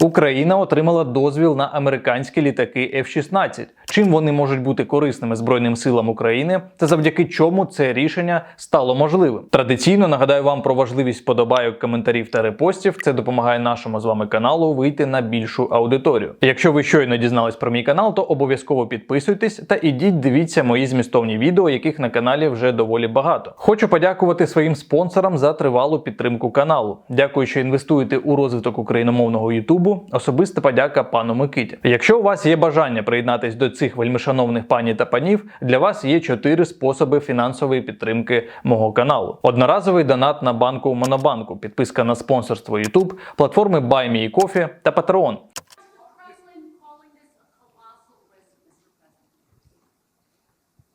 Україна отримала дозвіл на американські літаки F-16. Чим вони можуть бути корисними Збройним силам України та завдяки чому це рішення стало можливим. Традиційно нагадаю вам про важливість подобайок, коментарів та репостів. Це допомагає нашому з вами каналу вийти на більшу аудиторію. Якщо ви щойно дізнались про мій канал, то обов'язково підписуйтесь та ідіть дивіться мої змістовні відео, яких на каналі вже доволі багато. Хочу подякувати своїм спонсорам за тривалу підтримку каналу. Дякую, що інвестуєте у розвиток україномовного Ютубу. Особиста подяка пану Микиті. Якщо у вас є бажання приєднатись до цих вельмишановних пані та панів, для вас є чотири способи фінансової підтримки мого каналу: одноразовий донат на банку Монобанку, підписка на спонсорство YouTube, платформи BuyMeCoffee та. President?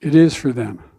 It is for them.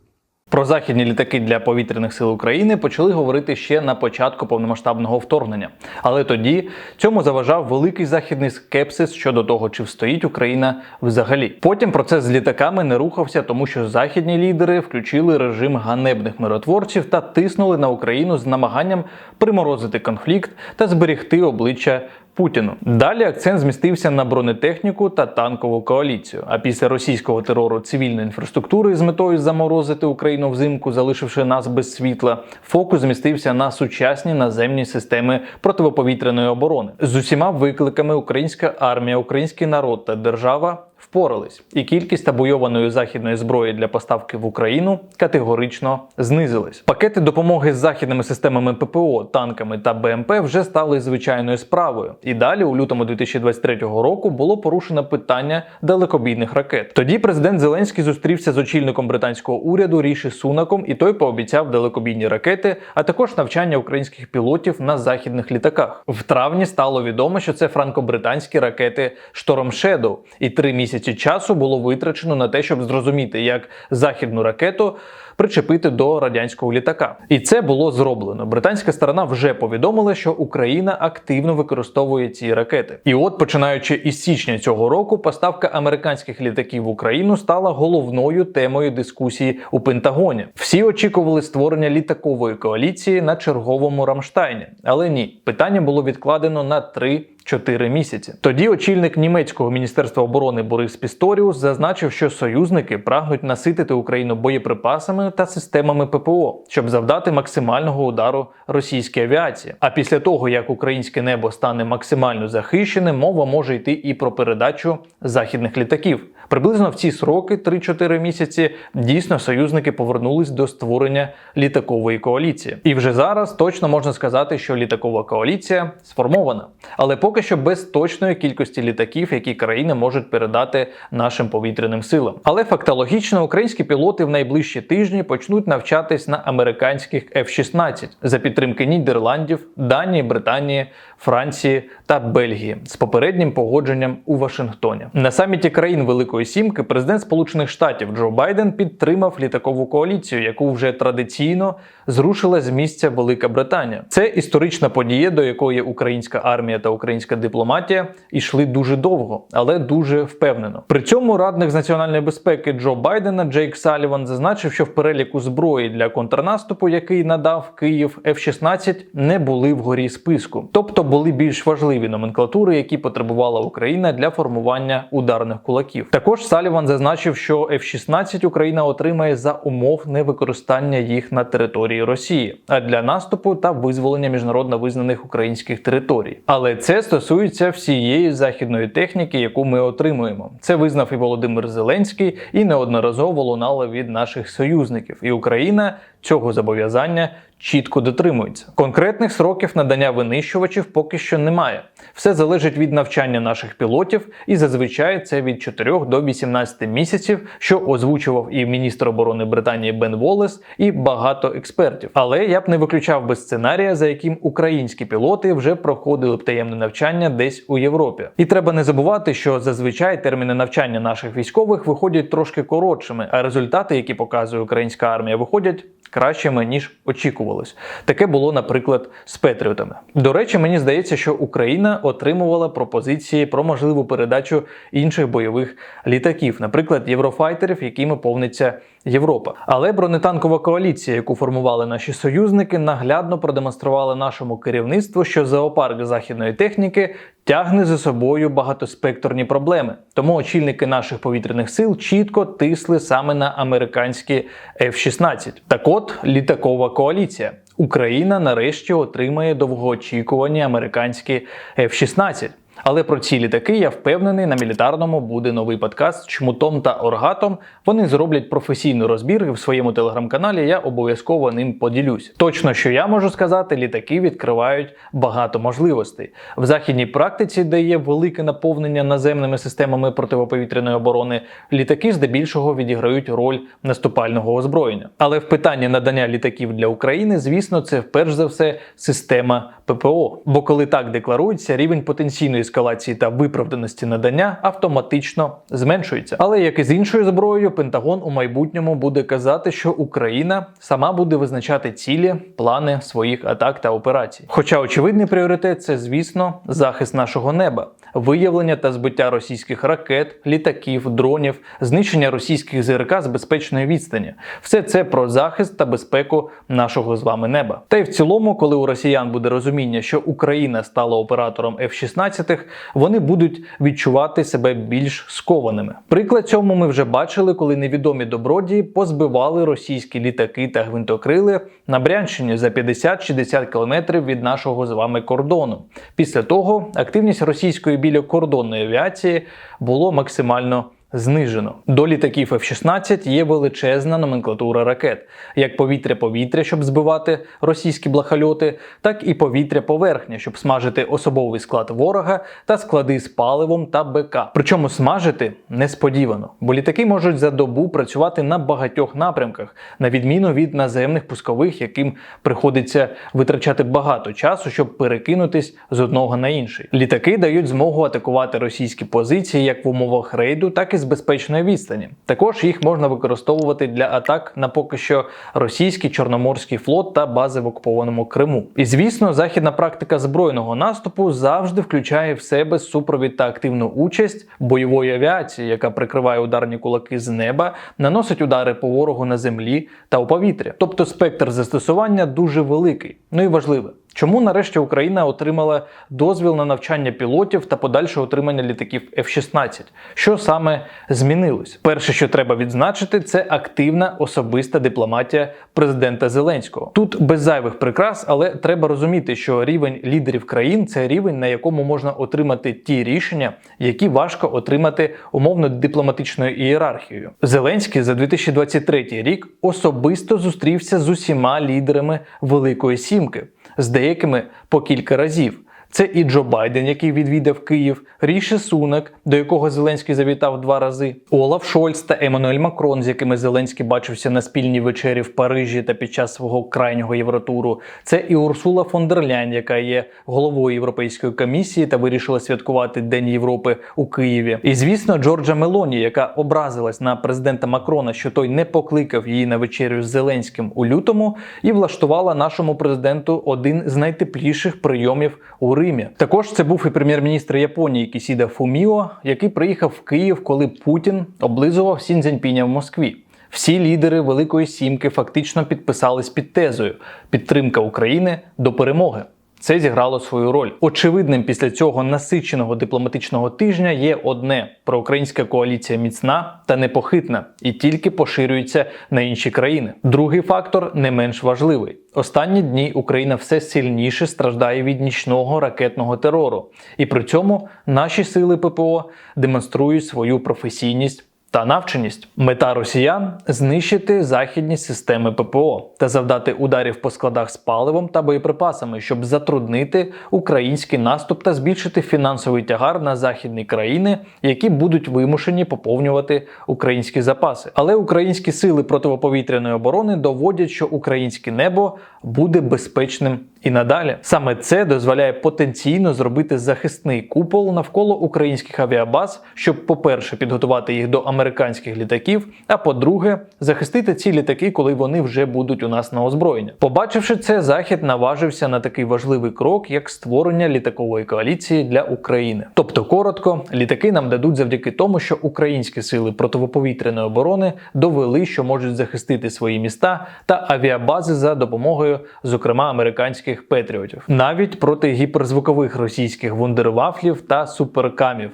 Про західні літаки для повітряних сил України почали говорити ще на початку повномасштабного вторгнення. Але тоді цьому заважав великий західний скепсис щодо того, чи встоїть Україна взагалі. Потім процес з літаками не рухався, тому що західні лідери включили режим ганебних миротворців та тиснули на Україну з намаганням приморозити конфлікт та зберегти обличчя Путіну. Далі акцент змістився на бронетехніку та танкову коаліцію. А після російського терору цивільної інфраструктури з метою заморозити Україну взимку, залишивши нас без світла, фокус змістився на сучасні наземні системи протиповітряної оборони. З усіма викликами українська армія, український народ та держава. Впорались, і кількість табуйованої західної зброї для поставки в Україну категорично знизилась. Пакети допомоги з західними системами ППО, танками та БМП вже стали звичайною справою. І далі, у лютому 2023 року, було порушено питання далекобійних ракет. Тоді президент Зеленський зустрівся з очільником британського уряду Ріші Сунаком, і той пообіцяв далекобійні ракети, а також навчання українських пілотів на західних літаках. В травні стало відомо, що це франко-британські ракети Storm Shadow, і три місяці часу було витрачено на те, щоб зрозуміти, як західну ракету причепити до радянського літака. І це було зроблено. Британська сторона вже повідомила, що Україна активно використовує ці ракети. І от, починаючи із січня цього року, поставка американських літаків в Україну стала головною темою дискусії у Пентагоні. Всі очікували створення літакової коаліції на черговому Рамштайні, але ні, питання було відкладено на три 4 місяці. Тоді очільник німецького міністерства оборони Борис Пісторіус зазначив, що союзники прагнуть наситити Україну боєприпасами та системами ППО, щоб завдати максимального удару російській авіації. А після того, як українське небо стане максимально захищеним, мова може йти і про передачу західних літаків. Приблизно в ці сроки, 3-4 місяці, дійсно союзники повернулись до створення літакової коаліції. І вже зараз точно можна сказати, що літакова коаліція сформована. Але поки що без точної кількості літаків, які країни можуть передати нашим повітряним силам. Але фактологічно українські пілоти в найближчі тижні почнуть навчатись на американських F-16 за підтримки Нідерландів, Данії, Британії, Франції та Бельгії з попереднім погодженням у Вашингтоні. На саміті країн Великої Сімки президент Сполучених Штатів Джо Байден підтримав літакову коаліцію, яку вже традиційно зрушила з місця Велика Британія. Це історична подія, до якої українська армія та українська дипломатія йшли дуже довго, але дуже впевнено. При цьому радник з національної безпеки Джо Байдена Джейк Саліван зазначив, що в переліку зброї для контрнаступу, який надав Київ F-16, не були вгорі списку, тобто були більш важливі номенклатури, які потребувала Україна для формування ударних кулаків. Також Саліван зазначив, що F-16 Україна отримає за умов невикористання їх на території Росії, а для наступу та визволення міжнародно визнаних українських територій. Але це стосується всієї західної техніки, яку ми отримуємо. Це визнав і Володимир Зеленський, і неодноразово лунало від наших союзників. І Україна цього зобов'язання чітко дотримується. Конкретних сроків надання винищувачів поки що немає. Все залежить від навчання наших пілотів, і зазвичай це від 4 до 18 місяців, що озвучував і міністр оборони Британії Бен Волес, і багато експертів. Але я б не виключав без сценарія, за яким українські пілоти вже проходили б таємне навчання десь у Європі. І треба не забувати, що зазвичай терміни навчання наших військових виходять трошки коротшими, а результати, які показує українська армія, виходять кращими ніж очікувалось. Таке було, наприклад, з Петріотами. До речі, мені здається, що Україна отримувала пропозиції про можливу передачу інших бойових літаків, наприклад, єврофайтерів, якими повниться Європа. Але бронетанкова коаліція, яку формували наші союзники, наглядно продемонструвала нашому керівництву, що зоопарк західної техніки тягне за собою багатоспекторні проблеми. Тому очільники наших повітряних сил чітко тисли саме на американські F-16. Так от літакова коаліція. Україна нарешті отримає довгоочікувані американські F-16. Але про ці літаки я впевнений, на мілітарному буде новий подкаст з чмутом та оргатом. Вони зроблять професійний розбір і в своєму телеграм-каналі. Я обов'язково ним поділюсь. Точно, що я можу сказати, літаки відкривають багато можливостей в західній практиці, де є велике наповнення наземними системами протиповітряної оборони. Літаки здебільшого відіграють роль наступального озброєння. Але в питанні надання літаків для України, звісно, це перш за все система ППО. Бо коли так декларується, рівень потенційної ескалації та виправданості надання автоматично зменшується. Але як і з іншою зброєю, Пентагон у майбутньому буде казати, що Україна сама буде визначати цілі, плани своїх атак та операцій. Хоча очевидний пріоритет це, звісно, захист нашого неба, виявлення та збиття російських ракет, літаків, дронів, знищення російських ЗРК з безпечної відстані. Все це про захист та безпеку нашого з вами неба. Та й в цілому, коли у росіян буде розуміння, що Україна стала оператором F-16, вони будуть відчувати себе більш скованими. Приклад цьому ми вже бачили, коли невідомі добродії позбивали російські літаки та гвинтокрили на Брянщині за 50-60 кілометрів від нашого з вами кордону. Після того активність російської білокордонної авіації було максимально знижено. До літаків F-16 є величезна номенклатура ракет, як повітря-повітря, щоб збивати російські блахальоти, так і повітря-поверхня, щоб смажити особовий склад ворога та склади з паливом та БК. Причому смажити несподівано, бо літаки можуть за добу працювати на багатьох напрямках, на відміну від наземних пускових, яким приходиться витрачати багато часу, щоб перекинутись з одного на інший. Літаки дають змогу атакувати російські позиції як в умовах рейду, так і з безпечної відстані. Також їх можна використовувати для атак на поки що російський чорноморський флот та бази в окупованому Криму. І звісно, західна практика збройного наступу завжди включає в себе супровід та активну участь бойової авіації, яка прикриває ударні кулаки з неба, наносить удари по ворогу на землі та у повітря. Тобто спектр застосування дуже великий. Ну і важливе. Чому нарешті Україна отримала дозвіл на навчання пілотів та подальше отримання літаків F-16? Що саме змінилось? Перше, що треба відзначити, це активна особиста дипломатія президента Зеленського. Тут без зайвих прикрас, але треба розуміти, що рівень лідерів країн це рівень, на якому можна отримати ті рішення, які важко отримати умовно дипломатичною ієрархією. Зеленський за 2023 рік особисто зустрівся з усіма лідерами Великої Сімки з деякими по кілька разів. Це і Джо Байден, який відвідав Київ, Ріші Сунак, до якого Зеленський завітав два рази, Олаф Шольц та Еммануель Макрон, з якими Зеленський бачився на спільній вечері в Парижі та під час свого крайнього євротуру. Це і Урсула фон дер Ляйн, яка є головою Європейської комісії та вирішила святкувати День Європи у Києві. І звісно, Джорджа Мелоні, яка образилась на президента Макрона, що той не покликав її на вечерю з Зеленським у лютому, і влаштувала нашому президенту один з найтепліших прийомів у Римі. Також це був і прем'єр-міністр Японії Кісіда Фуміо, який приїхав в Київ, коли Путін облизував Сіндзяньпіня в Москві. Всі лідери Великої Сімки фактично підписались під тезою підтримка України до перемоги. Це зіграло свою роль. Очевидним після цього насиченого дипломатичного тижня є одне: проукраїнська коаліція міцна та непохитна і тільки поширюється на інші країни. Другий фактор не менш важливий. Останні дні Україна все сильніше страждає від нічного ракетного терору, і при цьому наші сили ППО демонструють свою професійність та навченість. Мета росіян знищити західні системи ППО та завдати ударів по складах з паливом та боєприпасами, щоб затруднити український наступ та збільшити фінансовий тягар на західні країни, які будуть вимушені поповнювати українські запаси. Але українські сили протиповітряної оборони доводять, що українське небо буде безпечним і надалі. Саме це дозволяє потенційно зробити захисний купол навколо українських авіабаз, щоб, по-перше, підготувати їх до американських літаків, а по-друге, захистити ці літаки, коли вони вже будуть у нас на озброєння. Побачивши це, захід наважився на такий важливий крок, як створення літакової коаліції для України. Тобто, коротко, літаки нам дадуть завдяки тому, що українські сили протиповітряної оборони довели, що можуть захистити свої міста та авіабази за допомогою, зокрема, американських ніяких петріотів, навіть проти гіперзвукових російських вундервафлів та суперкамів,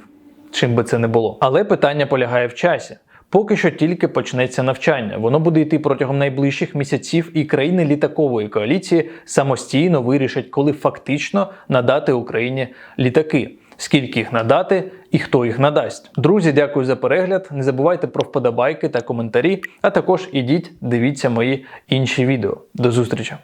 чим би це не було. Але питання полягає в часі. Поки що тільки почнеться навчання. Воно буде йти протягом найближчих місяців, і країни літакової коаліції самостійно вирішать, коли фактично надати Україні літаки. Скільки їх надати і хто їх надасть. Друзі, дякую за перегляд. Не забувайте про вподобайки та коментарі, а також ідіть, дивіться мої інші відео. До зустрічі!